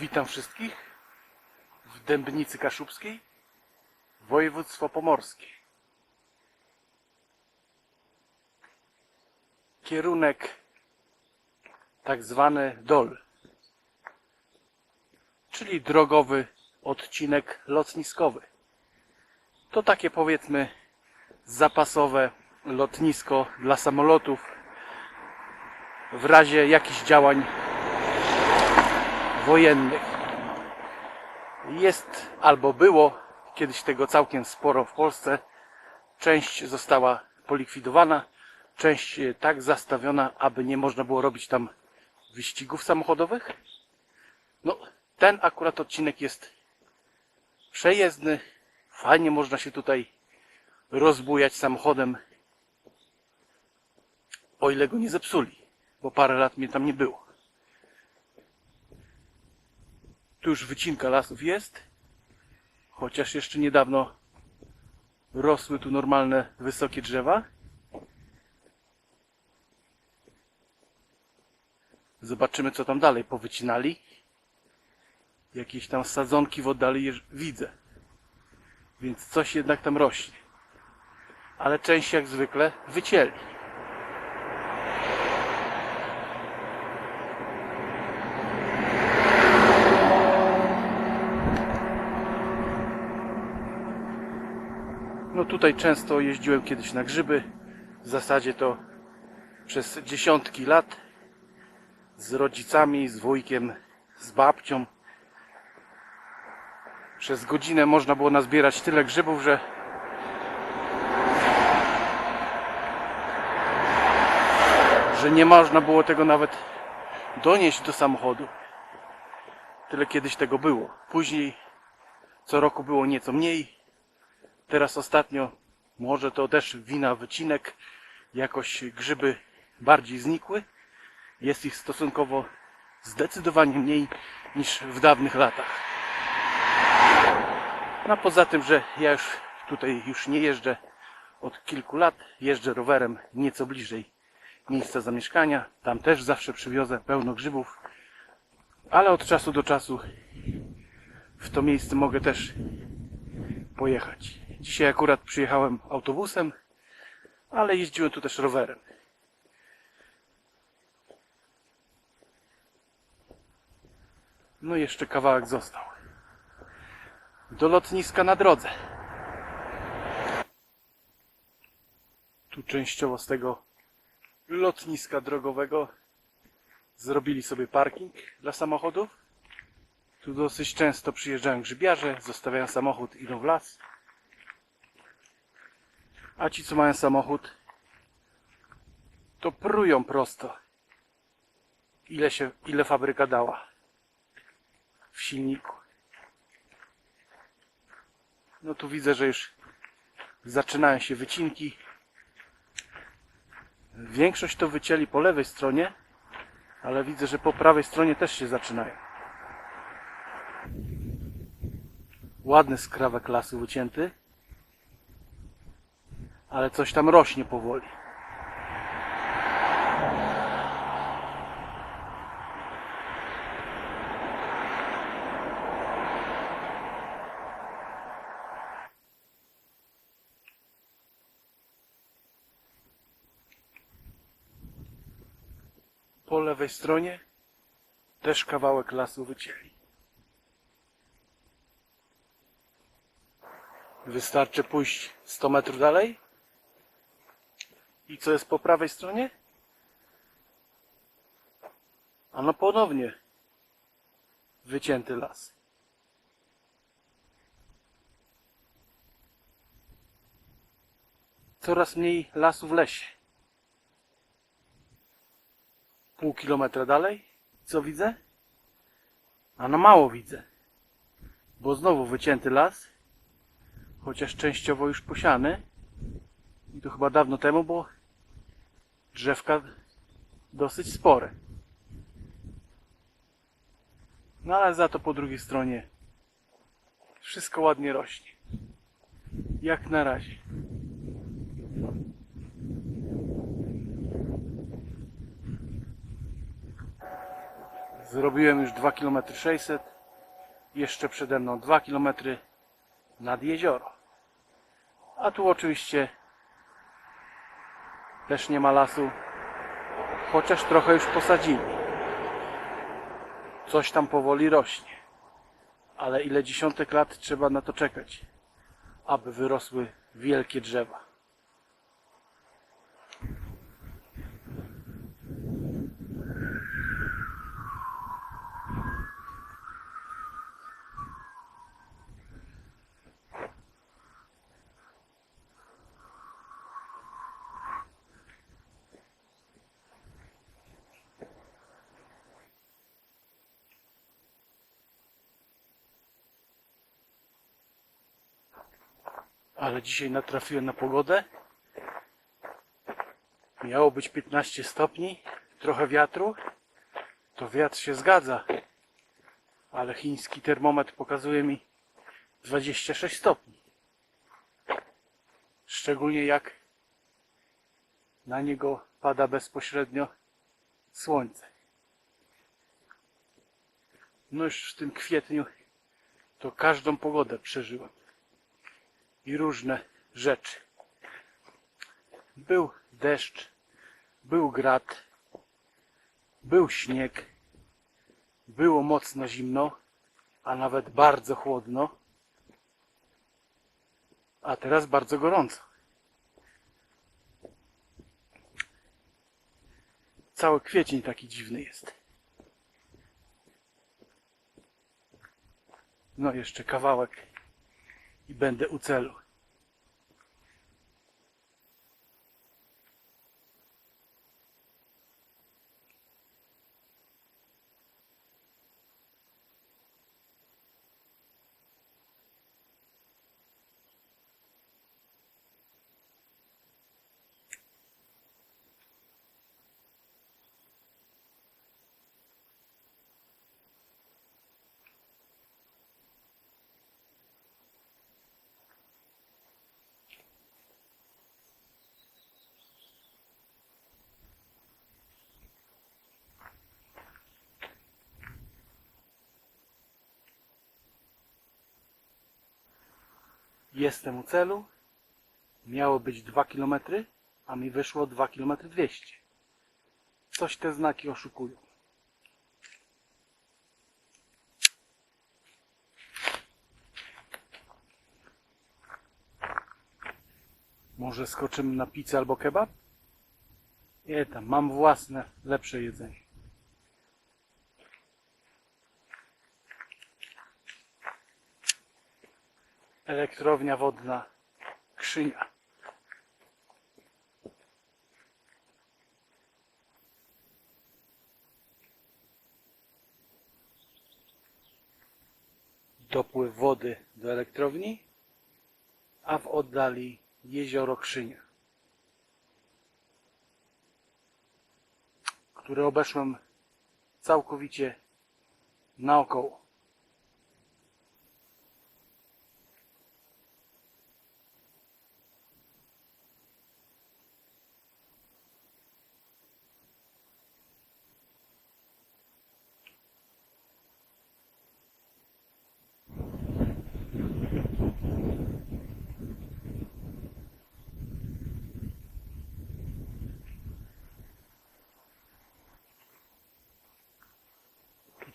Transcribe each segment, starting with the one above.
Witam wszystkich w Dębnicy Kaszubskiej, województwo pomorskie. Kierunek tak zwany DOL, czyli drogowy odcinek lotniskowy. To takie powiedzmy zapasowe lotnisko dla samolotów w razie jakichś działań wojennych. Jest albo było kiedyś tego całkiem sporo w Polsce. Część została polikwidowana, część e, tak zastawiona, aby nie można było robić tam wyścigów samochodowych. No, ten akurat odcinek jest przejezdny. Fajnie można się tutaj rozbujać samochodem, o ile go nie zepsuli, bo parę lat mnie tam nie było. Tu już wycinka lasów jest, chociaż jeszcze niedawno rosły tu normalne wysokie drzewa. Zobaczymy co tam dalej powycinali. Jakieś tam sadzonki w oddali widzę. Więc coś jednak tam rośnie. Ale część jak zwykle wycięli. Tutaj często jeździłem kiedyś na grzyby. W zasadzie to przez dziesiątki lat z rodzicami, z wujkiem, z babcią. Przez godzinę można było nazbierać tyle grzybów, że że nie można było tego nawet donieść do samochodu. Tyle kiedyś tego było. Później co roku było nieco mniej. Teraz ostatnio, może to też wina wycinek, jakoś grzyby bardziej znikły. Jest ich stosunkowo zdecydowanie mniej niż w dawnych latach. No poza tym, że ja już tutaj już nie jeżdżę od kilku lat, jeżdżę rowerem nieco bliżej miejsca zamieszkania. Tam też zawsze przywiozę pełno grzybów, ale od czasu do czasu w to miejsce mogę też pojechać. Dzisiaj akurat przyjechałem autobusem, ale jeździłem tu też rowerem. No i jeszcze kawałek został. Do lotniska na drodze. Tu częściowo z tego lotniska drogowego zrobili sobie parking dla samochodów. Tu dosyć często przyjeżdżają grzybiarze, zostawiają samochód, idą w las. A ci, co mają samochód, to prują prosto. Ile się, ile fabryka dała w silniku. No tu widzę, że już zaczynają się wycinki. Większość to wycięli po lewej stronie, ale widzę, że po prawej stronie też się zaczynają. Ładny skrawek lasu wycięty, ale coś tam rośnie powoli. Po lewej stronie też kawałek lasu wycięli. Wystarczy pójść 100 metrów dalej. I co jest po prawej stronie? A no ponownie wycięty las. Coraz mniej lasu w lesie. Pół kilometra dalej. Co widzę? A no mało widzę. Bo znowu wycięty las chociaż częściowo już posiany. I to chyba dawno temu, bo drzewka dosyć spore. No ale za to po drugiej stronie wszystko ładnie rośnie. Jak na razie. Zrobiłem już 2 km 600. Jeszcze przede mną 2 km nad jezioro. A tu oczywiście też nie ma lasu, chociaż trochę już posadzili. Coś tam powoli rośnie. Ale ile dziesiątek lat trzeba na to czekać, aby wyrosły wielkie drzewa. Ale dzisiaj natrafiłem na pogodę. Miało być 15 stopni, trochę wiatru. To wiatr się zgadza. Ale chiński termometr pokazuje mi 26 stopni. Szczególnie jak na niego pada bezpośrednio słońce. No już w tym kwietniu to każdą pogodę przeżyłem i różne rzeczy. Był deszcz, był grad, był śnieg, było mocno zimno, a nawet bardzo chłodno, a teraz bardzo gorąco. Cały kwiecień taki dziwny jest. No jeszcze kawałek i będę u celu. Jestem u celu. Miało być 2 km, a mi wyszło 2 km 200. Coś te znaki oszukują. Może skoczymy na pizzę albo kebab? Nie tam, mam własne, lepsze jedzenie. Elektrownia wodna Krzynia. Dopływ wody do elektrowni, a w oddali jezioro Krzynia, które obeszłem całkowicie naokoło.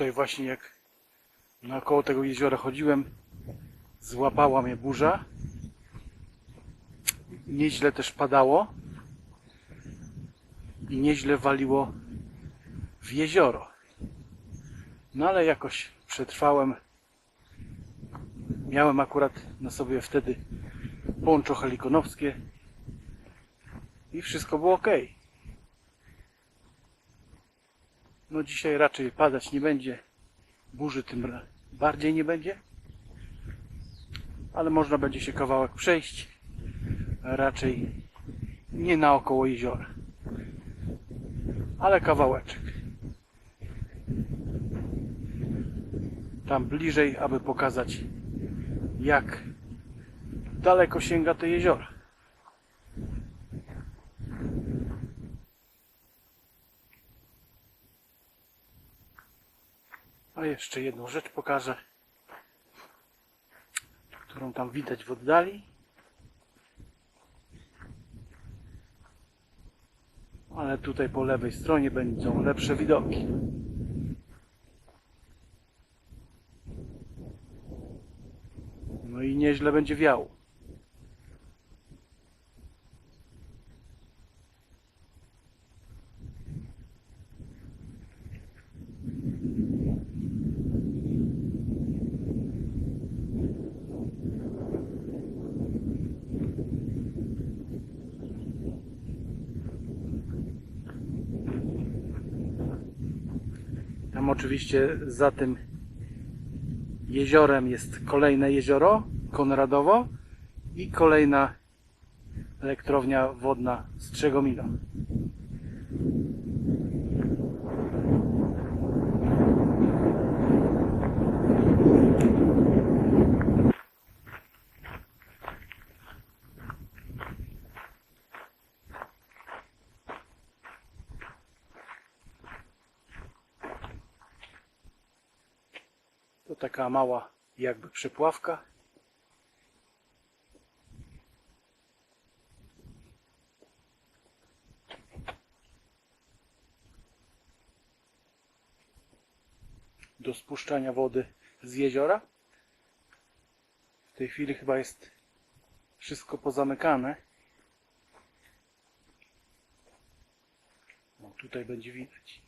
Tutaj właśnie jak naokoło tego jeziora chodziłem, złapała mnie burza. Nieźle też padało i nieźle waliło w jezioro. No ale jakoś przetrwałem. Miałem akurat na sobie wtedy poncho helikonowskie i wszystko było ok. No dzisiaj raczej padać nie będzie. Burzy tym bardziej nie będzie. Ale można będzie się kawałek przejść. Raczej nie naokoło jeziora. Ale kawałeczek. Tam bliżej, aby pokazać jak daleko sięga to jezioro. A jeszcze jedną rzecz pokażę, którą tam widać w oddali. Ale tutaj po lewej stronie będą lepsze widoki. No i nieźle będzie wiało. Oczywiście za tym jeziorem jest kolejne jezioro, Konradowo i kolejna elektrownia wodna Strzegomina. To taka mała jakby przepławka. Do spuszczania wody z jeziora. W tej chwili chyba jest wszystko pozamykane. No, tutaj będzie widać.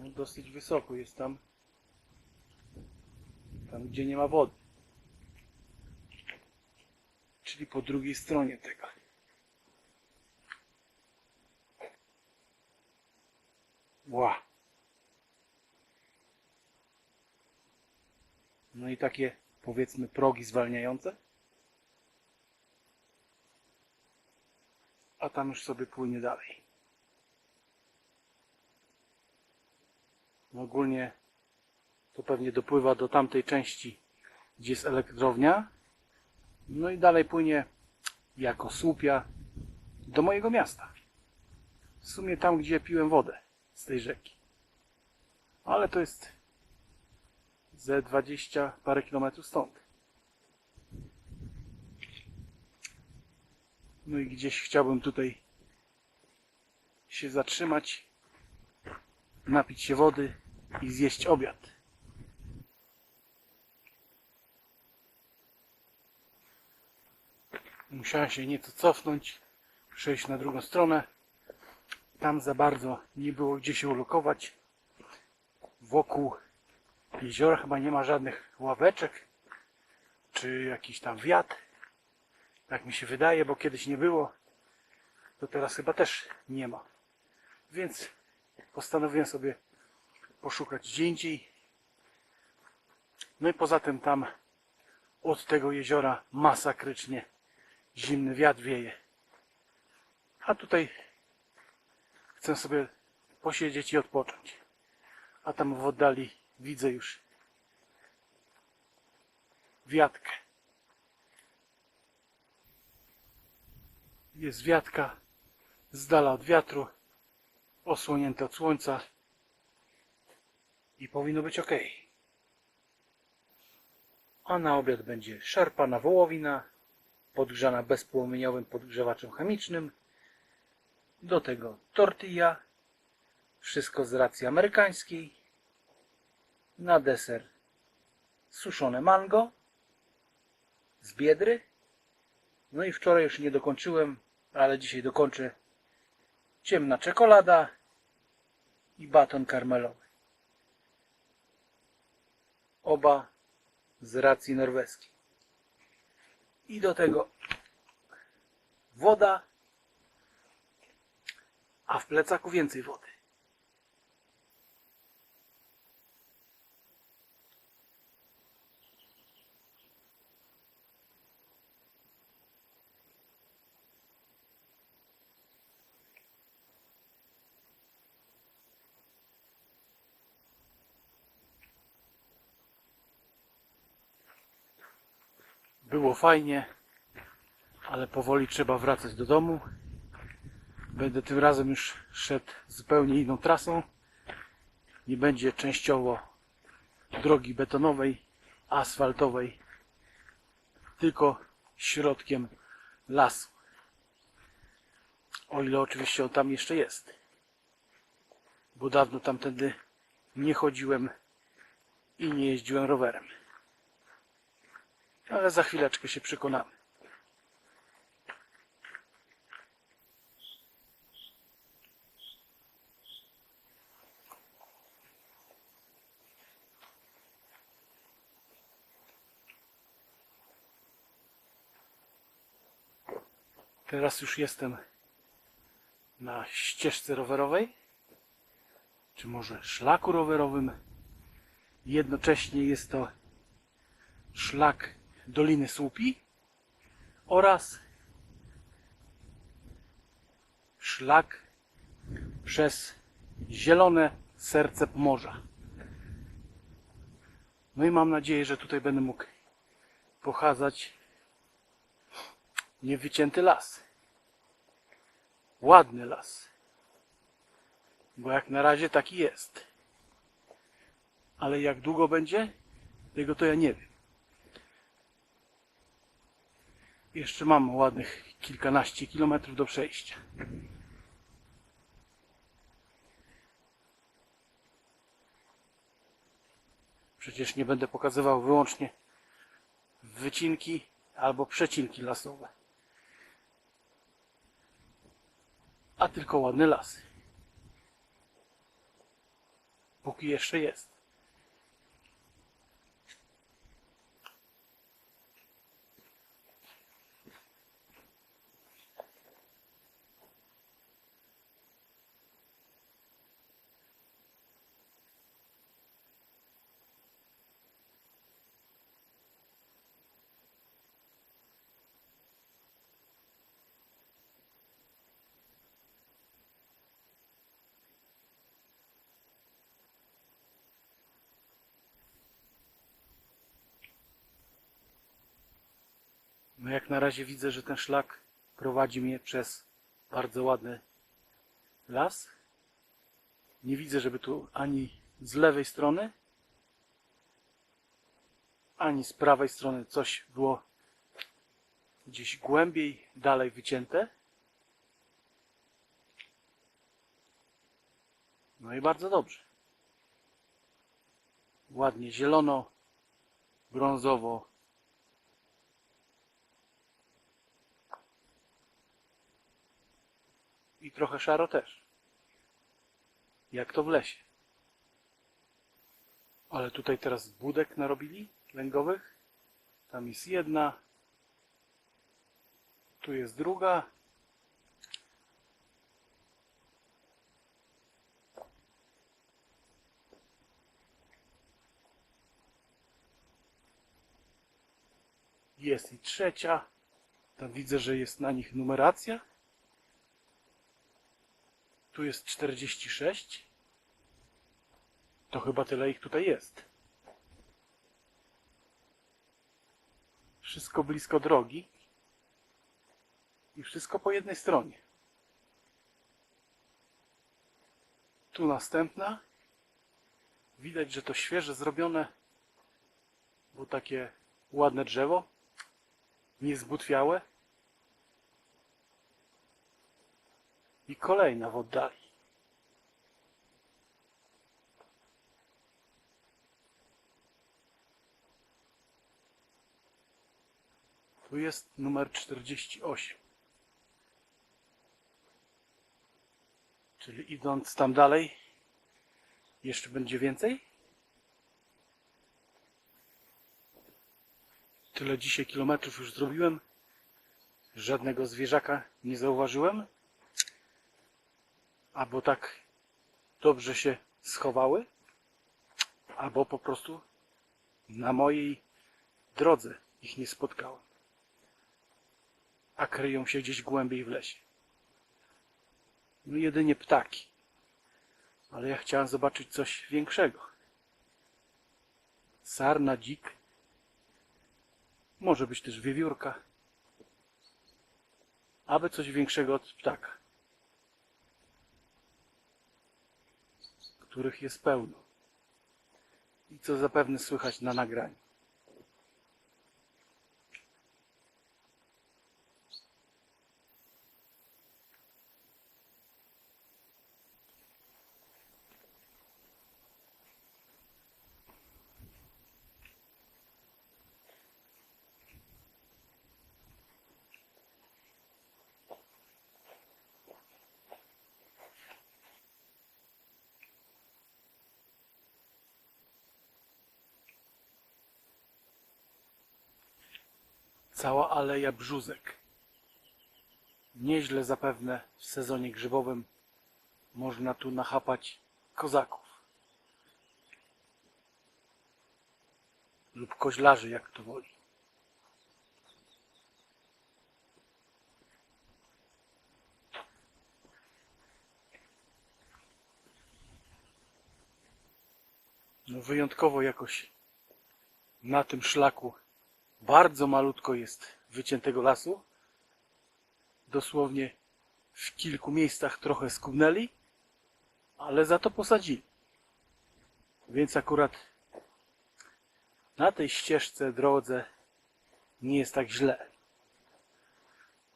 No, dosyć wysoko jest tam. Tam, gdzie nie ma wody. Czyli po drugiej stronie tego. Ła. No i takie, powiedzmy, progi zwalniające. A tam już sobie płynie dalej. No ogólnie to pewnie dopływa do tamtej części, gdzie jest elektrownia. No i dalej płynie jako słupia do mojego miasta. W sumie tam, gdzie piłem wodę z tej rzeki. Ale to jest ze 20 parę kilometrów stąd. No i gdzieś chciałbym tutaj się zatrzymać napić się wody i zjeść obiad. Musiałem się nieco cofnąć, przejść na drugą stronę. Tam za bardzo nie było gdzie się ulokować. Wokół jeziora chyba nie ma żadnych ławeczek, czy jakiś tam wiatr. Tak mi się wydaje, bo kiedyś nie było. To teraz chyba też nie ma. Więc postanowiłem sobie poszukać gdzie indziej. No i poza tym tam od tego jeziora masakrycznie zimny wiatr wieje. A tutaj chcę sobie posiedzieć i odpocząć. A tam w oddali widzę już wiatkę. Jest wiatka z dala od wiatru osłonięte od słońca i powinno być ok. A na obiad będzie szarpana wołowina, podgrzana bezpłomieniowym podgrzewaczem chemicznym. Do tego tortilla, wszystko z racji amerykańskiej. Na deser suszone mango z biedry. No i wczoraj już nie dokończyłem, ale dzisiaj dokończę ciemna czekolada i baton karmelowy. Oba z racji norweskiej. I do tego woda, a w plecaku więcej wody. Było fajnie, ale powoli trzeba wracać do domu. Będę tym razem już szedł zupełnie inną trasą. Nie będzie częściowo drogi betonowej, asfaltowej, tylko środkiem lasu. O ile oczywiście on tam jeszcze jest. Bo dawno tamtędy nie chodziłem i nie jeździłem rowerem. Ale za chwileczkę się przekonamy. Teraz już jestem na ścieżce rowerowej, czy może szlaku rowerowym. Jednocześnie jest to szlak Doliny Słupi oraz szlak przez zielone serce morza. No i mam nadzieję, że tutaj będę mógł pochadzać niewycięty las. Ładny las. Bo jak na razie taki jest. Ale jak długo będzie, tego to ja nie wiem. Jeszcze mam ładnych kilkanaście kilometrów do przejścia. Przecież nie będę pokazywał wyłącznie wycinki albo przecinki lasowe. A tylko ładny las. Póki jeszcze jest. No jak na razie widzę, że ten szlak prowadzi mnie przez bardzo ładny las. Nie widzę, żeby tu ani z lewej strony, ani z prawej strony coś było gdzieś głębiej, dalej wycięte. No i bardzo dobrze. Ładnie zielono, brązowo, i trochę szaro też. Jak to w lesie. Ale tutaj teraz budek narobili lęgowych. Tam jest jedna. Tu jest druga. Jest i trzecia. Tam widzę, że jest na nich numeracja. Tu jest 46. To chyba tyle ich tutaj jest. Wszystko blisko drogi. I wszystko po jednej stronie. Tu następna. Widać, że to świeże zrobione. Bo takie ładne drzewo. Niezbutwiałe. I kolejna w oddali. Tu jest numer 48. Czyli idąc tam dalej, jeszcze będzie więcej? Tyle dzisiaj kilometrów już zrobiłem. Żadnego zwierzaka nie zauważyłem albo tak dobrze się schowały, albo po prostu na mojej drodze ich nie spotkałem. A kryją się gdzieś głębiej w lesie. No jedynie ptaki. Ale ja chciałem zobaczyć coś większego. Sarna, dzik. Może być też wiewiórka. Aby coś większego od ptaka. Których jest pełno i co zapewne słychać na nagraniu. Cała aleja brzózek. Nieźle zapewne w sezonie grzybowym można tu nachapać kozaków. Lub koźlarzy, jak to woli. No wyjątkowo jakoś na tym szlaku bardzo malutko jest wyciętego lasu. Dosłownie w kilku miejscach trochę skubnęli, ale za to posadzili. Więc akurat na tej ścieżce, drodze nie jest tak źle.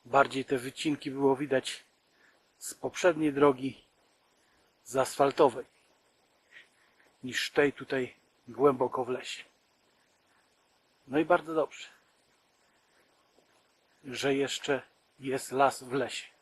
Bardziej te wycinki było widać z poprzedniej drogi, z asfaltowej, niż tej tutaj głęboko w lesie. No i bardzo dobrze, że jeszcze jest las w lesie.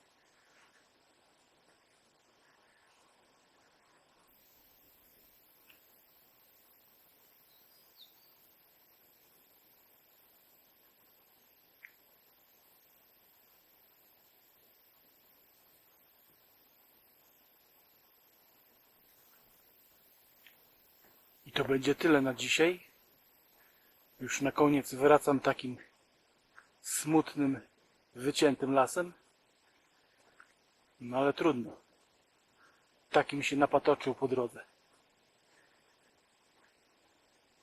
I to będzie tyle na dzisiaj. Już na koniec wracam takim smutnym, wyciętym lasem. No ale trudno. Takim się napatoczył po drodze.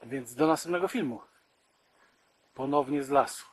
Więc do następnego filmu. Ponownie z lasu.